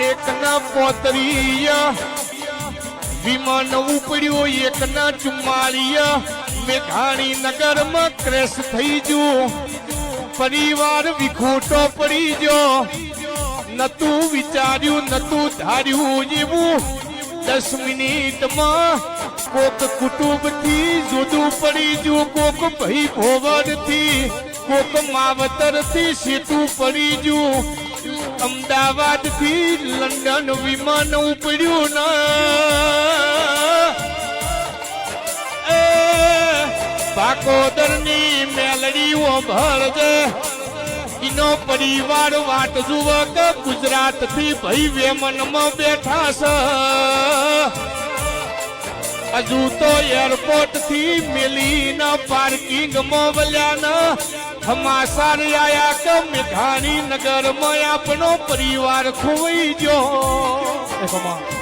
એકના પોતરીય. વિમાન ઉપડ્યું એકના ચુમ્માળીય મેઘાણી નગરમાં ક્રેશ થઈ ગયું. પરિવાર વિખોટો પડી ગયો. નતું વિચાર્યું, નતું ધાર્યું એવું. દસ મિનિટમાં કોક કુટુંબથી જુદું પડી ગયું. કોક ભાઈ ભોવરથી કોક માવતરથી સીધું પડી ગયું. અમદાવાદથી લંડન વિમાન ઉપડ્યું ના. એ બાકોદરની મેલડીઓ ભરજે ઇનો પરિવાર વાટ જુવક ગુજરાતથી ભાઈ વેમનમાં બેઠા છે હજુ તો એરપોર્ટથી મેલીના પાર્કિંગમાં વલ્યાના હમાસાર આયા કે મેઘાણી નગરમાં આપણો પરિવાર ખોવાઈ ગયો.